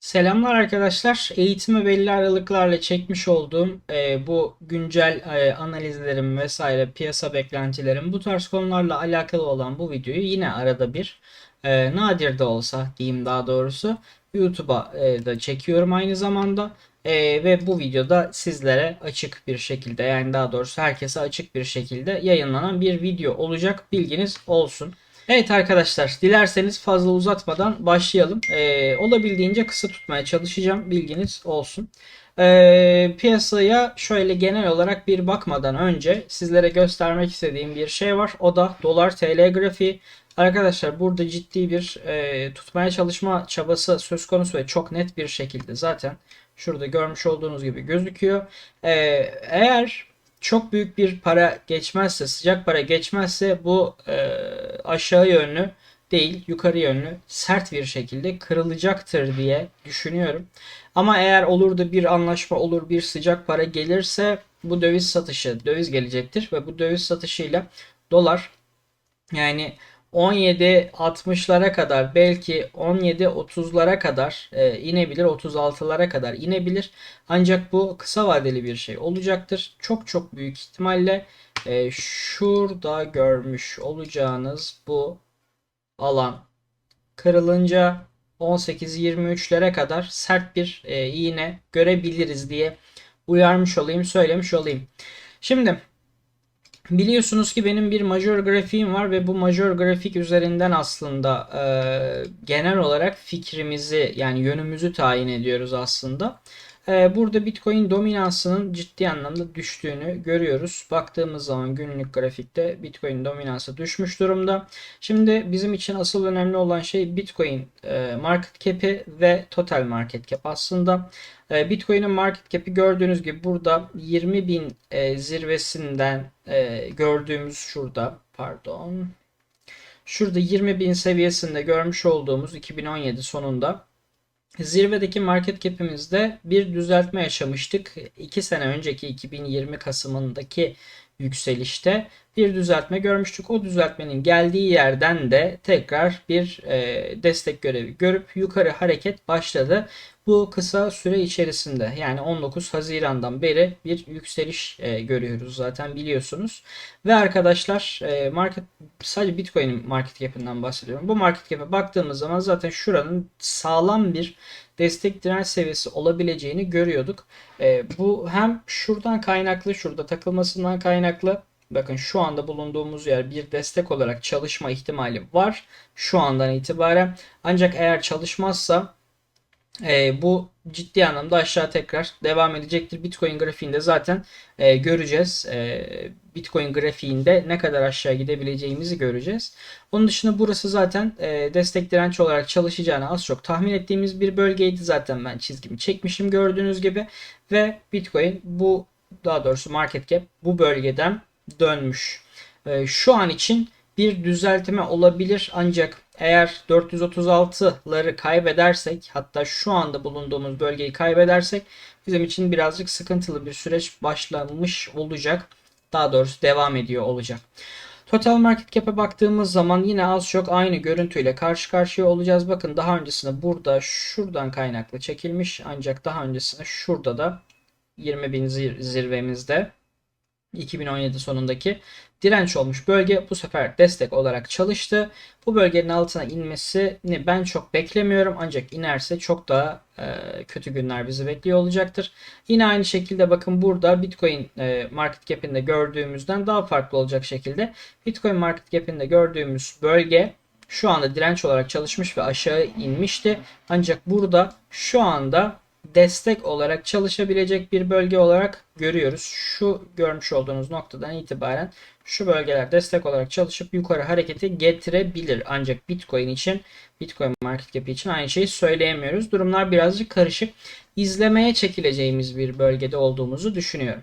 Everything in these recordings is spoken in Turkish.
Selamlar arkadaşlar. Eğitimi belli aralıklarla çekmiş olduğum e, bu güncel e, analizlerim vesaire piyasa beklentilerim bu tarz konularla alakalı olan bu videoyu yine arada bir e, nadir de olsa diyeyim daha doğrusu YouTube'a e, da çekiyorum aynı zamanda. E, ve bu videoda sizlere açık bir şekilde yani daha doğrusu herkese açık bir şekilde yayınlanan bir video olacak bilginiz olsun. Evet arkadaşlar dilerseniz fazla uzatmadan başlayalım. Ee, olabildiğince kısa tutmaya çalışacağım bilginiz olsun. Ee, piyasaya şöyle genel olarak bir bakmadan önce sizlere göstermek istediğim bir şey var. O da dolar TL grafiği. Arkadaşlar burada ciddi bir e, tutmaya çalışma çabası söz konusu ve çok net bir şekilde zaten şurada görmüş olduğunuz gibi gözüküyor. Ee, eğer çok büyük bir para geçmezse, sıcak para geçmezse bu e, aşağı yönlü değil, yukarı yönlü sert bir şekilde kırılacaktır diye düşünüyorum. Ama eğer olur da bir anlaşma olur, bir sıcak para gelirse bu döviz satışı, döviz gelecektir ve bu döviz satışıyla dolar yani 17.60'lara kadar belki 17.30'lara kadar e, inebilir 36'lara kadar inebilir. Ancak bu kısa vadeli bir şey olacaktır. Çok çok büyük ihtimalle e, şurada görmüş olacağınız bu alan kırılınca 18-23'lere kadar sert bir e, iğne görebiliriz diye uyarmış olayım söylemiş olayım. Şimdi Biliyorsunuz ki benim bir major grafiğim var ve bu major grafik üzerinden aslında e, genel olarak fikrimizi yani yönümüzü tayin ediyoruz aslında. E, burada Bitcoin dominansının ciddi anlamda düştüğünü görüyoruz. Baktığımız zaman günlük grafikte Bitcoin dominansı düşmüş durumda. Şimdi bizim için asıl önemli olan şey Bitcoin e, market cap'i ve total market cap. Aslında e, Bitcoin'in market cap'i gördüğünüz gibi burada 20 bin e, zirvesinden gördüğümüz şurada pardon şurada 20 bin seviyesinde görmüş olduğumuz 2017 sonunda zirvedeki market cap'imizde bir düzeltme yaşamıştık. 2 sene önceki 2020 Kasım'ındaki yükselişte bir düzeltme görmüştük. O düzeltmenin geldiği yerden de tekrar bir e, destek görevi görüp yukarı hareket başladı. Bu kısa süre içerisinde yani 19 Haziran'dan beri bir yükseliş e, görüyoruz zaten biliyorsunuz. Ve arkadaşlar e, market sadece Bitcoin'in market cap'inden bahsediyorum. Bu market cap'e baktığımız zaman zaten şuranın sağlam bir destek direnç seviyesi olabileceğini görüyorduk. E, bu hem şuradan kaynaklı, şurada takılmasından kaynaklı Bakın şu anda bulunduğumuz yer bir destek olarak çalışma ihtimali var şu andan itibaren. Ancak eğer çalışmazsa e, bu ciddi anlamda aşağı tekrar devam edecektir. Bitcoin grafiğinde zaten e, göreceğiz. E, Bitcoin grafiğinde ne kadar aşağı gidebileceğimizi göreceğiz. Onun dışında burası zaten e, destek direnç olarak çalışacağını az çok tahmin ettiğimiz bir bölgeydi. Zaten ben çizgimi çekmişim gördüğünüz gibi. Ve Bitcoin bu daha doğrusu market cap bu bölgeden dönmüş. E, şu an için bir düzeltme olabilir ancak eğer 436'ları kaybedersek hatta şu anda bulunduğumuz bölgeyi kaybedersek bizim için birazcık sıkıntılı bir süreç başlamış olacak. Daha doğrusu devam ediyor olacak. Total market cap'e baktığımız zaman yine az çok aynı görüntüyle karşı karşıya olacağız. Bakın daha öncesinde burada şuradan kaynaklı çekilmiş ancak daha öncesinde şurada da 20.000 zirvemizde 2017 sonundaki direnç olmuş bölge bu sefer destek olarak çalıştı. Bu bölgenin altına inmesini ben çok beklemiyorum ancak inerse çok daha e, kötü günler bizi bekliyor olacaktır. Yine aynı şekilde bakın burada Bitcoin e, market cap'inde gördüğümüzden daha farklı olacak şekilde Bitcoin market cap'inde gördüğümüz bölge şu anda direnç olarak çalışmış ve aşağı inmişti. Ancak burada şu anda destek olarak çalışabilecek bir bölge olarak görüyoruz. Şu görmüş olduğunuz noktadan itibaren şu bölgeler destek olarak çalışıp yukarı hareketi getirebilir. Ancak Bitcoin için Bitcoin market cap için aynı şeyi söyleyemiyoruz. Durumlar birazcık karışık. İzlemeye çekileceğimiz bir bölgede olduğumuzu düşünüyorum.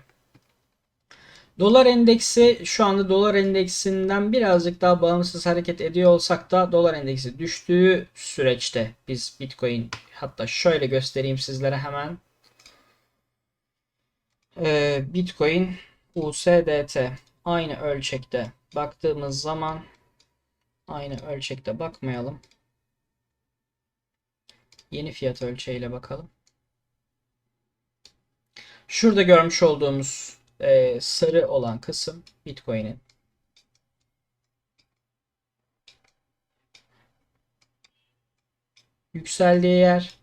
Dolar endeksi şu anda dolar endeksinden birazcık daha bağımsız hareket ediyor olsak da dolar endeksi düştüğü süreçte biz Bitcoin hatta şöyle göstereyim sizlere hemen. Ee, Bitcoin USDT aynı ölçekte baktığımız zaman aynı ölçekte bakmayalım. Yeni fiyat ölçeğiyle bakalım. Şurada görmüş olduğumuz e, sarı olan kısım Bitcoin'in yükseldiği yer.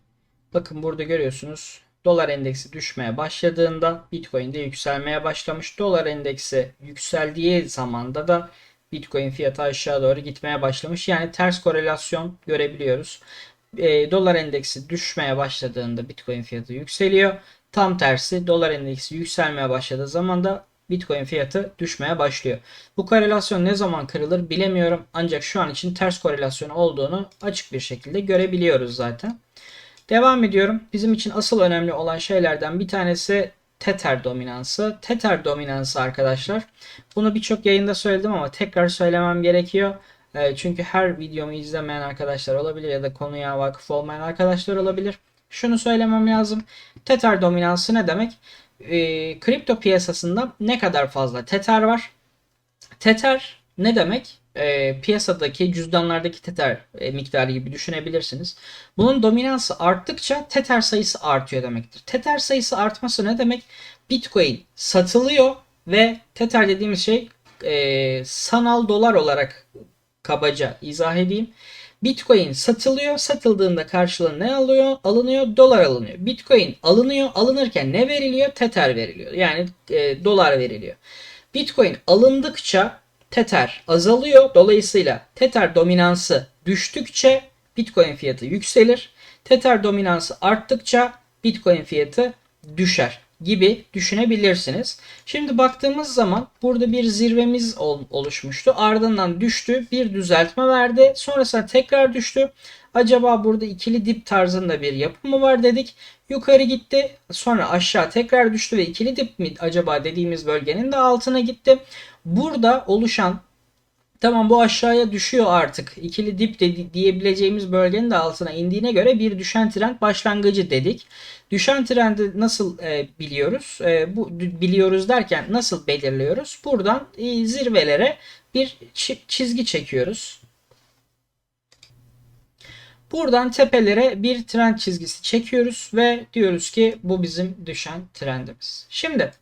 Bakın burada görüyorsunuz. Dolar endeksi düşmeye başladığında Bitcoin de yükselmeye başlamış. Dolar endeksi yükseldiği zamanda da Bitcoin fiyatı aşağı doğru gitmeye başlamış. Yani ters korelasyon görebiliyoruz. E, dolar endeksi düşmeye başladığında Bitcoin fiyatı yükseliyor. Tam tersi dolar endeksi yükselmeye başladığı zaman da Bitcoin fiyatı düşmeye başlıyor. Bu korelasyon ne zaman kırılır bilemiyorum. Ancak şu an için ters korelasyon olduğunu açık bir şekilde görebiliyoruz zaten. Devam ediyorum. Bizim için asıl önemli olan şeylerden bir tanesi Tether dominansı. Tether dominansı arkadaşlar. Bunu birçok yayında söyledim ama tekrar söylemem gerekiyor. E, çünkü her videomu izlemeyen arkadaşlar olabilir ya da konuya vakıf olmayan arkadaşlar olabilir. Şunu söylemem lazım. Tether dominansı ne demek? E, kripto piyasasında ne kadar fazla Tether var? Tether ne demek? E, piyasadaki cüzdanlardaki Tether e, miktarı gibi düşünebilirsiniz. Bunun dominansı arttıkça Tether sayısı artıyor demektir. Tether sayısı artması ne demek? Bitcoin satılıyor ve Tether dediğimiz şey e, sanal dolar olarak kabaca izah edeyim. Bitcoin satılıyor. Satıldığında karşılığında ne alıyor? Alınıyor. Dolar alınıyor. Bitcoin alınıyor. Alınırken ne veriliyor? Tether veriliyor. Yani e, dolar veriliyor. Bitcoin alındıkça Tether azalıyor. Dolayısıyla Tether dominansı düştükçe Bitcoin fiyatı yükselir. Tether dominansı arttıkça Bitcoin fiyatı düşer gibi düşünebilirsiniz. Şimdi baktığımız zaman burada bir zirvemiz oluşmuştu. Ardından düştü. Bir düzeltme verdi. Sonrasında tekrar düştü. Acaba burada ikili dip tarzında bir yapı mı var dedik. Yukarı gitti. Sonra aşağı tekrar düştü ve ikili dip mi acaba dediğimiz bölgenin de altına gitti. Burada oluşan Tamam bu aşağıya düşüyor artık. İkili dip de diyebileceğimiz bölgenin de altına indiğine göre bir düşen trend başlangıcı dedik. Düşen trendi nasıl e, biliyoruz? E, bu biliyoruz derken nasıl belirliyoruz? Buradan e, zirvelere bir çizgi çekiyoruz. Buradan tepelere bir trend çizgisi çekiyoruz ve diyoruz ki bu bizim düşen trendimiz. Şimdi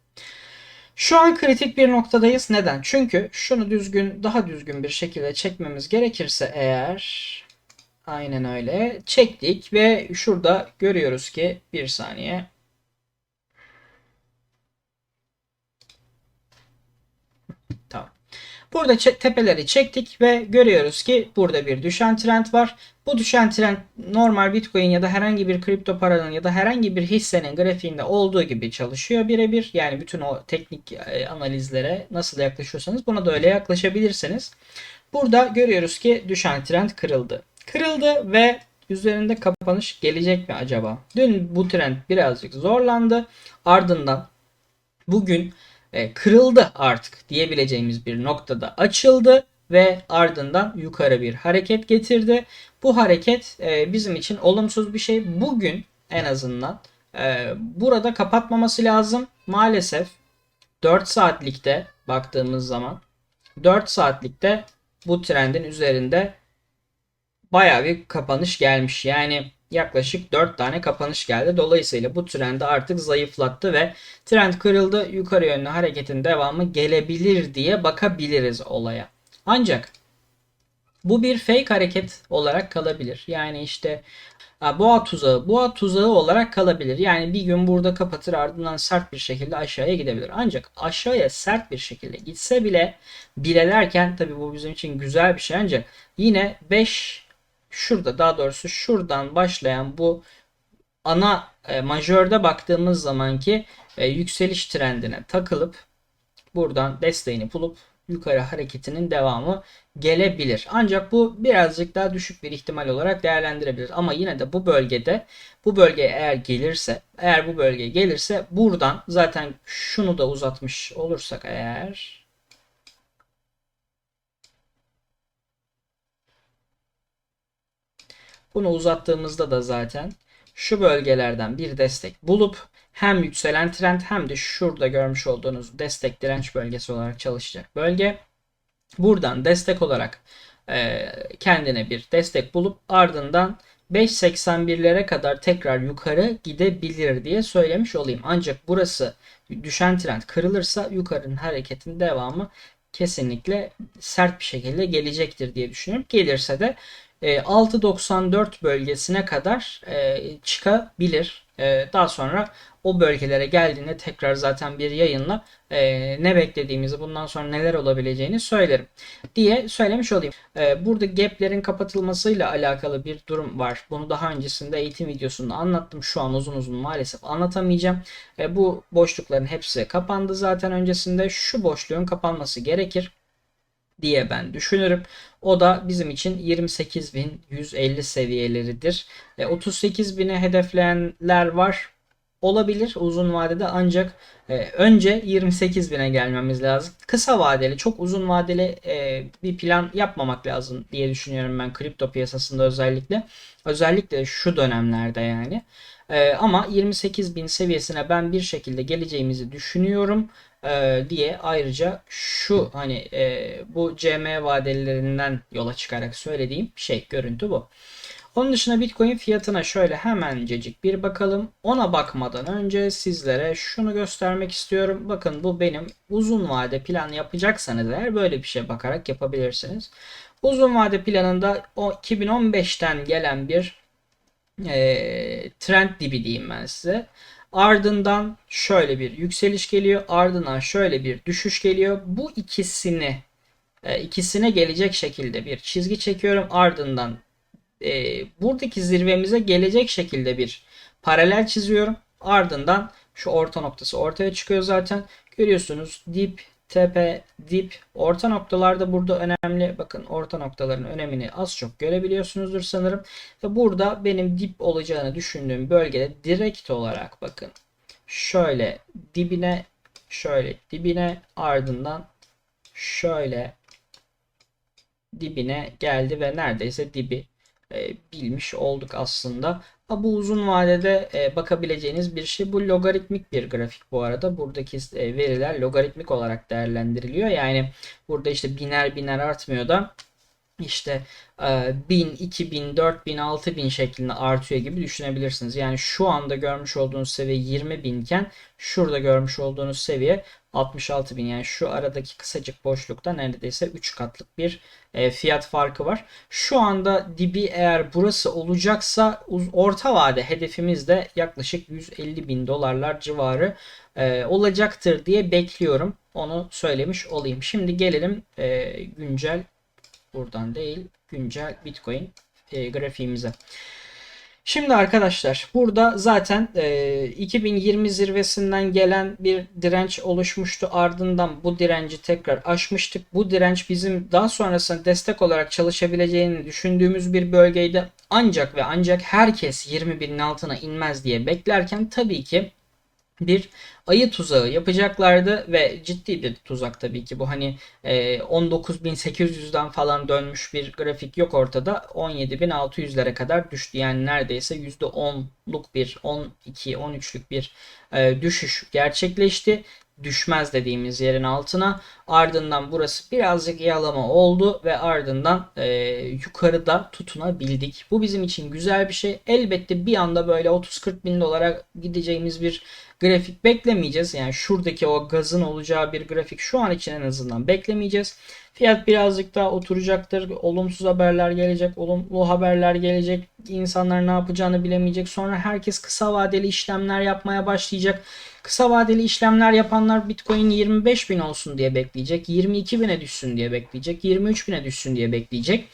şu an kritik bir noktadayız. Neden? Çünkü şunu düzgün, daha düzgün bir şekilde çekmemiz gerekirse eğer aynen öyle çektik ve şurada görüyoruz ki bir saniye Burada tepeleri çektik ve görüyoruz ki burada bir düşen trend var. Bu düşen trend normal Bitcoin ya da herhangi bir kripto paranın ya da herhangi bir hissenin grafiğinde olduğu gibi çalışıyor birebir. Yani bütün o teknik e, analizlere nasıl yaklaşıyorsanız buna da öyle yaklaşabilirsiniz. Burada görüyoruz ki düşen trend kırıldı. Kırıldı ve üzerinde kapanış gelecek mi acaba? Dün bu trend birazcık zorlandı. Ardından bugün kırıldı artık diyebileceğimiz bir noktada açıldı ve ardından yukarı bir hareket getirdi. Bu hareket e, bizim için olumsuz bir şey. Bugün en azından e, burada kapatmaması lazım. Maalesef 4 saatlikte baktığımız zaman 4 saatlikte bu trendin üzerinde baya bir kapanış gelmiş. Yani yaklaşık 4 tane kapanış geldi. Dolayısıyla bu trendi artık zayıflattı ve trend kırıldı. Yukarı yönlü hareketin devamı gelebilir diye bakabiliriz olaya. Ancak bu bir fake hareket olarak kalabilir. Yani işte boğa tuzağı, boğa tuzağı olarak kalabilir. Yani bir gün burada kapatır ardından sert bir şekilde aşağıya gidebilir. Ancak aşağıya sert bir şekilde gitse bile bilelerken tabi bu bizim için güzel bir şey ancak yine 5 şurada daha doğrusu şuradan başlayan bu ana e, majörde baktığımız zamanki e, yükseliş trendine takılıp buradan desteğini bulup yukarı hareketinin devamı gelebilir. Ancak bu birazcık daha düşük bir ihtimal olarak değerlendirebilir. Ama yine de bu bölgede bu bölgeye eğer gelirse eğer bu bölgeye gelirse buradan zaten şunu da uzatmış olursak eğer Bunu uzattığımızda da zaten şu bölgelerden bir destek bulup hem yükselen trend hem de şurada görmüş olduğunuz destek direnç bölgesi olarak çalışacak bölge. Buradan destek olarak e, kendine bir destek bulup ardından 5.81'lere kadar tekrar yukarı gidebilir diye söylemiş olayım. Ancak burası düşen trend kırılırsa yukarının hareketin devamı kesinlikle sert bir şekilde gelecektir diye düşünüyorum. Gelirse de 6.94 bölgesine kadar çıkabilir. Daha sonra o bölgelere geldiğinde tekrar zaten bir yayınla e, ne beklediğimizi bundan sonra neler olabileceğini söylerim diye söylemiş olayım. E, burada gaplerin kapatılmasıyla alakalı bir durum var. Bunu daha öncesinde eğitim videosunda anlattım. Şu an uzun uzun maalesef anlatamayacağım. E, bu boşlukların hepsi kapandı zaten öncesinde. Şu boşluğun kapanması gerekir diye ben düşünürüm. O da bizim için 28.150 seviyeleridir. E, 38.000'e hedefleyenler var olabilir uzun vadede ancak e, önce 28 bine gelmemiz lazım. Kısa vadeli çok uzun vadeli e, bir plan yapmamak lazım diye düşünüyorum ben kripto piyasasında özellikle. Özellikle şu dönemlerde yani. E, ama 28 bin seviyesine ben bir şekilde geleceğimizi düşünüyorum e, diye ayrıca şu hani e, bu CM vadelilerinden yola çıkarak söylediğim şey görüntü bu. Onun dışında Bitcoin fiyatına şöyle hemencecik bir bakalım. Ona bakmadan önce sizlere şunu göstermek istiyorum. Bakın bu benim uzun vade plan yapacaksanız eğer böyle bir şey bakarak yapabilirsiniz. Uzun vade planında o 2015'ten gelen bir e, trend dibi diyeyim ben size. Ardından şöyle bir yükseliş geliyor. Ardından şöyle bir düşüş geliyor. Bu ikisini e, ikisine gelecek şekilde bir çizgi çekiyorum. Ardından e, buradaki zirvemize gelecek şekilde bir paralel çiziyorum. Ardından şu orta noktası ortaya çıkıyor zaten. Görüyorsunuz dip, tepe, dip, orta noktalarda burada önemli. Bakın orta noktaların önemini az çok görebiliyorsunuzdur sanırım. Ve burada benim dip olacağını düşündüğüm bölgede direkt olarak bakın şöyle dibine şöyle dibine ardından şöyle dibine geldi ve neredeyse dibi e, bilmiş olduk aslında. Bu uzun vadede e, bakabileceğiniz bir şey. Bu logaritmik bir grafik bu arada. Buradaki e, veriler logaritmik olarak değerlendiriliyor. Yani burada işte biner biner artmıyor da işte 1000, 2000, 4000, 6000 şeklinde artıyor gibi düşünebilirsiniz. Yani şu anda görmüş olduğunuz seviye 20.000 iken şurada görmüş olduğunuz seviye 66 bin yani şu aradaki kısacık boşlukta neredeyse 3 katlık bir e, fiyat farkı var. Şu anda dibi eğer burası olacaksa orta vade hedefimiz de yaklaşık 150 bin dolarlar civarı e, olacaktır diye bekliyorum. Onu söylemiş olayım. Şimdi gelelim e, güncel buradan değil güncel Bitcoin grafiğimize. Şimdi arkadaşlar burada zaten e, 2020 zirvesinden gelen bir direnç oluşmuştu. Ardından bu direnci tekrar aşmıştık. Bu direnç bizim daha sonrasında destek olarak çalışabileceğini düşündüğümüz bir bölgeydi. Ancak ve ancak herkes 20 binin altına inmez diye beklerken tabii ki bir ayı tuzağı yapacaklardı ve ciddi bir tuzak tabii ki. Bu hani 19.800'den e, falan dönmüş bir grafik yok ortada. 17.600'lere kadar düştü. Yani neredeyse %10'luk bir 12 13'lük bir e, düşüş gerçekleşti düşmez dediğimiz yerin altına. Ardından burası birazcık yalama oldu ve ardından e, yukarıda tutunabildik. Bu bizim için güzel bir şey. Elbette bir anda böyle 30-40 bin dolara gideceğimiz bir grafik beklemeyeceğiz. Yani şuradaki o gazın olacağı bir grafik şu an için en azından beklemeyeceğiz. Fiyat birazcık daha oturacaktır. Olumsuz haberler gelecek, olumlu haberler gelecek. İnsanlar ne yapacağını bilemeyecek. Sonra herkes kısa vadeli işlemler yapmaya başlayacak. Kısa vadeli işlemler yapanlar Bitcoin 25 bin olsun diye bekleyecek. 22 bine düşsün diye bekleyecek. 23 bine düşsün diye bekleyecek.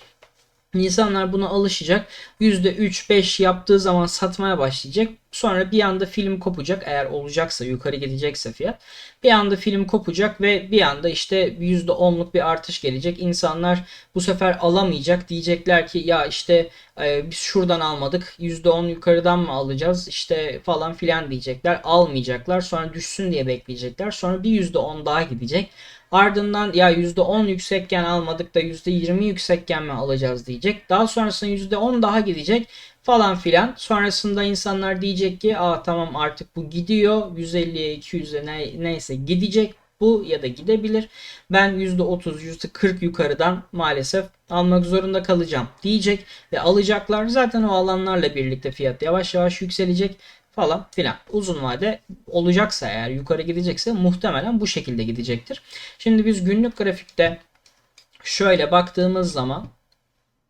İnsanlar buna alışacak. %3-5 yaptığı zaman satmaya başlayacak. Sonra bir anda film kopacak eğer olacaksa yukarı gidecekse fiyat. Bir anda film kopacak ve bir anda işte %10'luk bir artış gelecek. İnsanlar bu sefer alamayacak. Diyecekler ki ya işte e, biz şuradan almadık %10 yukarıdan mı alacağız işte falan filan diyecekler. Almayacaklar sonra düşsün diye bekleyecekler. Sonra bir %10 daha gidecek. Ardından ya %10 yüksekken almadık da %20 yüksekken mi alacağız diyecek. Daha sonrasında %10 daha gidecek falan filan. Sonrasında insanlar diyecek ki aa tamam artık bu gidiyor 150'ye 200'e ne, neyse gidecek bu ya da gidebilir. Ben %30, %40 yukarıdan maalesef almak zorunda kalacağım diyecek ve alacaklar. Zaten o alanlarla birlikte fiyat yavaş yavaş yükselecek falan filan. Uzun vade olacaksa eğer yukarı gidecekse muhtemelen bu şekilde gidecektir. Şimdi biz günlük grafikte şöyle baktığımız zaman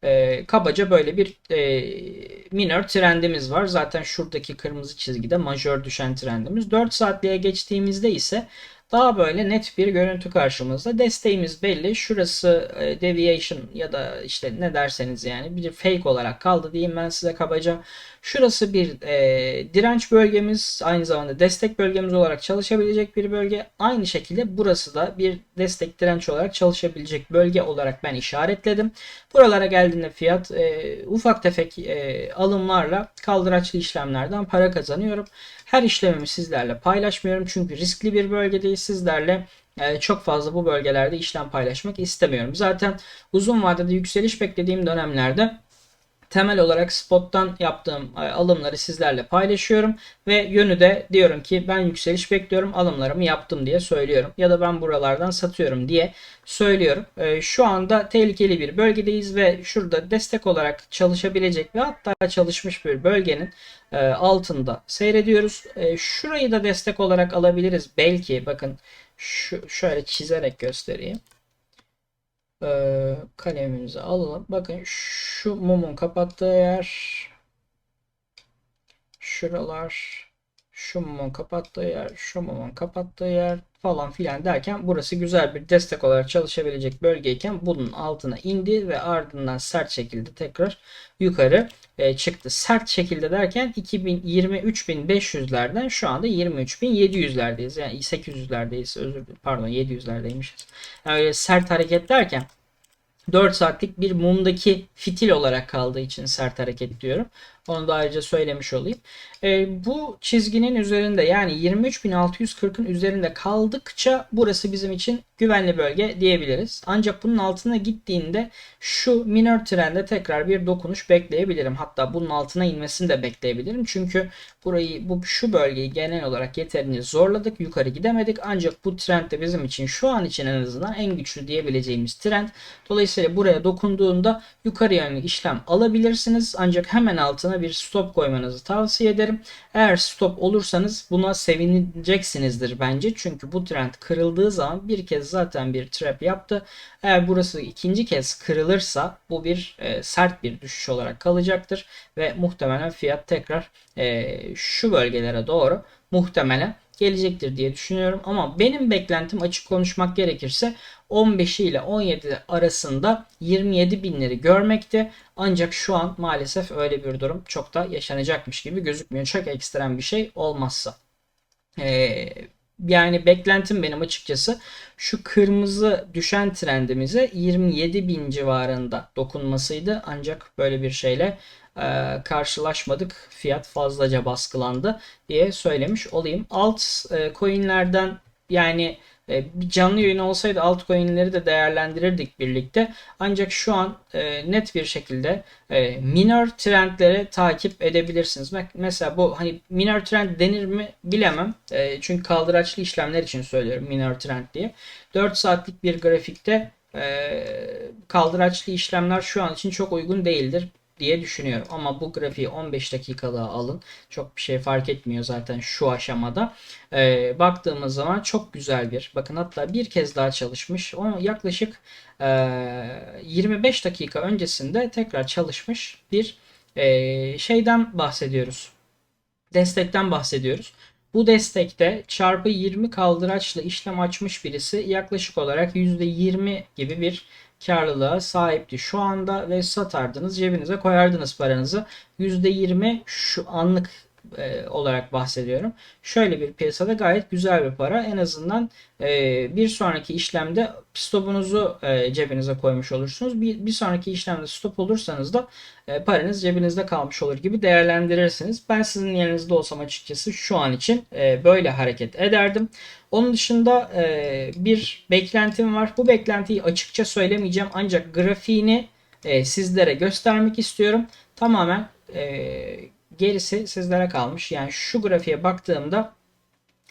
e, kabaca böyle bir e, minor trendimiz var. Zaten şuradaki kırmızı çizgide majör düşen trendimiz. 4 saatliğe geçtiğimizde ise daha böyle net bir görüntü karşımızda. Desteğimiz belli. Şurası e, deviation ya da işte ne derseniz yani bir fake olarak kaldı diyeyim ben size kabaca. Şurası bir e, direnç bölgemiz. Aynı zamanda destek bölgemiz olarak çalışabilecek bir bölge. Aynı şekilde burası da bir destek direnç olarak çalışabilecek bölge olarak ben işaretledim. Buralara geldiğinde fiyat e, ufak tefek e, alımlarla kaldıraçlı işlemlerden para kazanıyorum. Her işlemimi sizlerle paylaşmıyorum çünkü riskli bir bölgedeyiz. Sizlerle e, çok fazla bu bölgelerde işlem paylaşmak istemiyorum. Zaten uzun vadede yükseliş beklediğim dönemlerde temel olarak spottan yaptığım e, alımları sizlerle paylaşıyorum ve yönü de diyorum ki ben yükseliş bekliyorum alımlarımı yaptım diye söylüyorum ya da ben buralardan satıyorum diye söylüyorum. E, şu anda tehlikeli bir bölgedeyiz ve şurada destek olarak çalışabilecek ve hatta çalışmış bir bölgenin e, altında seyrediyoruz. Şurayı da destek olarak alabiliriz belki bakın şu şöyle çizerek göstereyim e, kalemimizi alalım. Bakın şu mumun kapattığı yer şuralar şu mumun kapattığı yer şu mumun kapattığı yer falan filan derken burası güzel bir destek olarak çalışabilecek bölgeyken bunun altına indi ve ardından sert şekilde tekrar yukarı e, çıktı. Sert şekilde derken 2023.500'lerden şu anda 23.700'lerdeyiz. Yani 800'lerdeyiz. Özür dilerim. Pardon 700'lerdeymişiz. Yani öyle sert hareket derken 4 saatlik bir mumdaki fitil olarak kaldığı için sert hareket diyorum. Onu da ayrıca söylemiş olayım. E, bu çizginin üzerinde yani 23.640'ın üzerinde kaldıkça burası bizim için güvenli bölge diyebiliriz. Ancak bunun altına gittiğinde şu minor trende tekrar bir dokunuş bekleyebilirim. Hatta bunun altına inmesini de bekleyebilirim. Çünkü burayı bu şu bölgeyi genel olarak yeterince zorladık. Yukarı gidemedik. Ancak bu trend de bizim için şu an için en azından en güçlü diyebileceğimiz trend. Dolayısıyla buraya dokunduğunda yukarı yönlü işlem alabilirsiniz. Ancak hemen altına bir stop koymanızı tavsiye ederim. Eğer stop olursanız buna sevineceksinizdir bence. Çünkü bu trend kırıldığı zaman bir kez zaten bir trap yaptı. Eğer burası ikinci kez kırılırsa bu bir e, sert bir düşüş olarak kalacaktır ve muhtemelen fiyat tekrar e, şu bölgelere doğru muhtemelen gelecektir diye düşünüyorum. Ama benim beklentim açık konuşmak gerekirse 15 ile 17 arasında 27 binleri görmekte. Ancak şu an maalesef öyle bir durum çok da yaşanacakmış gibi gözükmüyor. Çok ekstrem bir şey olmazsa. Ee, yani beklentim benim açıkçası şu kırmızı düşen trendimize 27 bin civarında dokunmasıydı. Ancak böyle bir şeyle e, karşılaşmadık. Fiyat fazlaca baskılandı diye söylemiş olayım. Alt e, coinlerden yani e, bir canlı yayın olsaydı altcoin'leri de değerlendirirdik birlikte. Ancak şu an e, net bir şekilde e, minor trendleri takip edebilirsiniz. Mesela bu hani minor trend denir mi bilemem. E, çünkü kaldıraçlı işlemler için söylüyorum minor trend diye. 4 saatlik bir grafikte e, kaldıraçlı işlemler şu an için çok uygun değildir diye düşünüyorum. Ama bu grafiği 15 dakikalığa alın. Çok bir şey fark etmiyor zaten şu aşamada. Ee, baktığımız zaman çok güzel bir bakın hatta bir kez daha çalışmış. O yaklaşık e, 25 dakika öncesinde tekrar çalışmış bir e, şeyden bahsediyoruz. Destekten bahsediyoruz. Bu destekte çarpı 20 kaldıraçla işlem açmış birisi yaklaşık olarak %20 gibi bir karlılığa sahipti şu anda ve satardınız cebinize koyardınız paranızı. %20 şu anlık e, olarak bahsediyorum. Şöyle bir piyasada gayet güzel bir para. En azından e, bir sonraki işlemde stopunuzu e, cebinize koymuş olursunuz. Bir, bir sonraki işlemde stop olursanız da e, paranız cebinizde kalmış olur gibi değerlendirirsiniz. Ben sizin yerinizde olsam açıkçası şu an için e, böyle hareket ederdim. Onun dışında e, bir beklentim var. Bu beklentiyi açıkça söylemeyeceğim ancak grafiğini e, sizlere göstermek istiyorum. Tamamen e, gerisi sizlere kalmış. Yani şu grafiğe baktığımda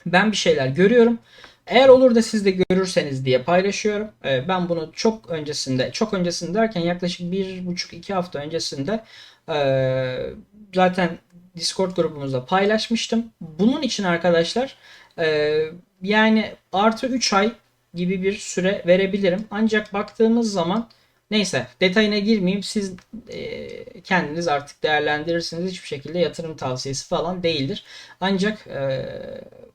ben bir şeyler görüyorum. Eğer olur da siz de görürseniz diye paylaşıyorum. Ee, ben bunu çok öncesinde, çok öncesinde derken yaklaşık bir buçuk iki hafta öncesinde e, zaten Discord grubumuzda paylaşmıştım. Bunun için arkadaşlar e, yani artı 3 ay gibi bir süre verebilirim. Ancak baktığımız zaman neyse detayına girmeyeyim. Siz e, kendiniz artık değerlendirirsiniz. Hiçbir şekilde yatırım tavsiyesi falan değildir. Ancak e,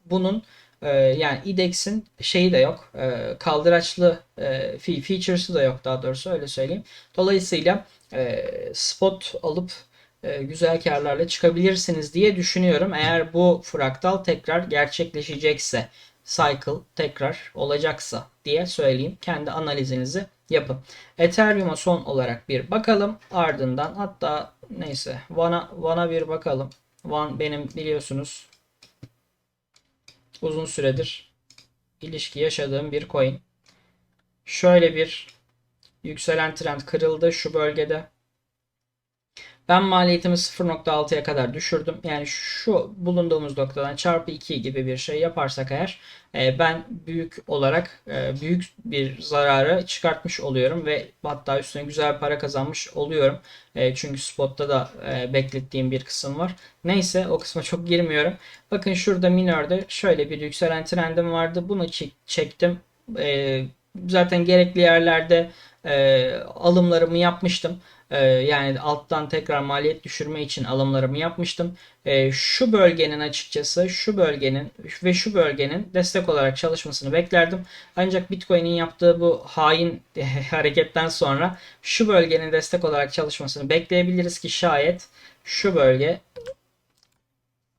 bunun e, yani IDEX'in şeyi de yok. E, kaldıraçlı e, features'ı da yok daha doğrusu öyle söyleyeyim. Dolayısıyla spot alıp güzel karlarla çıkabilirsiniz diye düşünüyorum. Eğer bu fraktal tekrar gerçekleşecekse, cycle tekrar olacaksa diye söyleyeyim. Kendi analizinizi yapın. Ethereum'a son olarak bir bakalım. Ardından hatta neyse Van'a Van'a bir bakalım. Van benim biliyorsunuz uzun süredir ilişki yaşadığım bir coin. Şöyle bir yükselen trend kırıldı şu bölgede. Ben maliyetimi 0.6'ya kadar düşürdüm. Yani şu bulunduğumuz noktadan çarpı 2 gibi bir şey yaparsak eğer e, ben büyük olarak e, büyük bir zararı çıkartmış oluyorum ve hatta üstüne güzel para kazanmış oluyorum. E, çünkü spotta da beklettiğim bir kısım var. Neyse o kısma çok girmiyorum. Bakın şurada minörde şöyle bir yükselen trendim vardı. Bunu çektim. Zaten gerekli yerlerde alımlarımı yapmıştım. Ee, yani alttan tekrar maliyet düşürme için alımlarımı yapmıştım. Ee, şu bölgenin açıkçası şu bölgenin ve şu bölgenin destek olarak çalışmasını beklerdim. Ancak Bitcoin'in yaptığı bu hain hareketten sonra şu bölgenin destek olarak çalışmasını bekleyebiliriz ki şayet şu bölge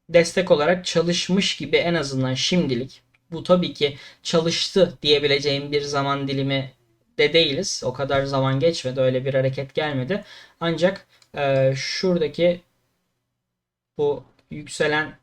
destek olarak çalışmış gibi en azından şimdilik. Bu tabii ki çalıştı diyebileceğim bir zaman dilimi de değiliz. O kadar zaman geçmedi. Öyle bir hareket gelmedi. Ancak e, şuradaki bu yükselen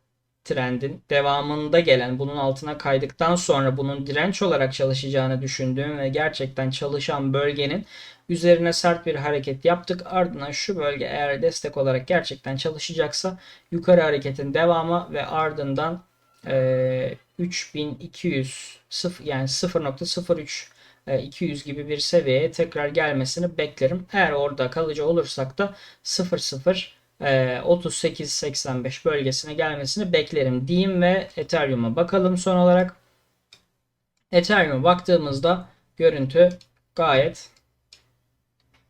trendin devamında gelen bunun altına kaydıktan sonra bunun direnç olarak çalışacağını düşündüğüm ve gerçekten çalışan bölgenin üzerine sert bir hareket yaptık. Ardından şu bölge eğer destek olarak gerçekten çalışacaksa yukarı hareketin devamı ve ardından e, 3200 0 yani 0.03 200 e, gibi bir seviyeye tekrar gelmesini beklerim. Eğer orada kalıcı olursak da 00 38-85 e, bölgesine gelmesini beklerim diyeyim ve Ethereum'a bakalım son olarak. Ethereum'a baktığımızda görüntü gayet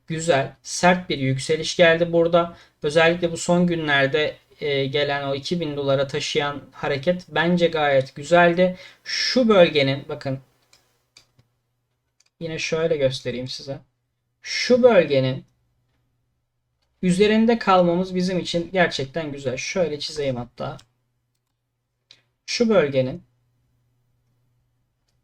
güzel, sert bir yükseliş geldi burada. Özellikle bu son günlerde e, gelen o 2000 dolara taşıyan hareket bence gayet güzeldi. Şu bölgenin bakın Yine şöyle göstereyim size. Şu bölgenin üzerinde kalmamız bizim için gerçekten güzel. Şöyle çizeyim hatta. Şu bölgenin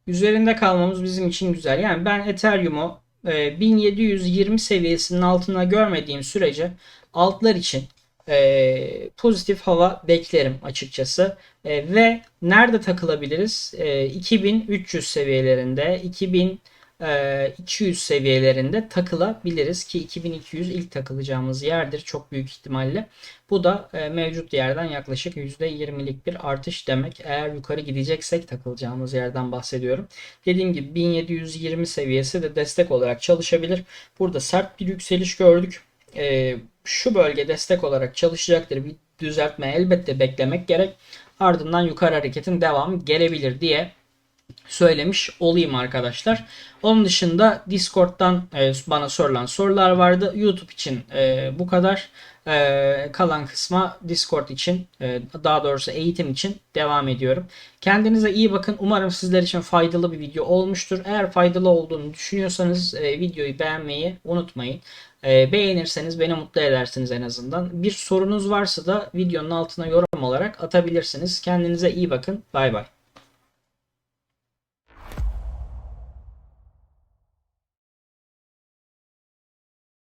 üzerinde kalmamız bizim için güzel. Yani ben Ethereum'u 1720 e, seviyesinin altına görmediğim sürece altlar için e, pozitif hava beklerim açıkçası. E, ve nerede takılabiliriz? 2300 seviyelerinde, 2000 200 e, seviyelerinde takılabiliriz ki 2200 ilk takılacağımız yerdir çok büyük ihtimalle. Bu da e, mevcut yerden yaklaşık %20'lik bir artış demek. Eğer yukarı gideceksek takılacağımız yerden bahsediyorum. Dediğim gibi 1720 seviyesi de destek olarak çalışabilir. Burada sert bir yükseliş gördük. E, şu bölge destek olarak çalışacaktır. Bir düzeltme elbette beklemek gerek. Ardından yukarı hareketin devamı gelebilir diye söylemiş olayım arkadaşlar. Onun dışında Discord'dan e, bana sorulan sorular vardı. YouTube için e, bu kadar. E, kalan kısma Discord için daha doğrusu eğitim için devam ediyorum. Kendinize iyi bakın. Umarım sizler için faydalı bir video olmuştur. Eğer faydalı olduğunu düşünüyorsanız videoyu beğenmeyi unutmayın. Beğenirseniz beni mutlu edersiniz en azından. Bir sorunuz varsa da videonun altına yorum olarak atabilirsiniz. Kendinize iyi bakın. Bay bay.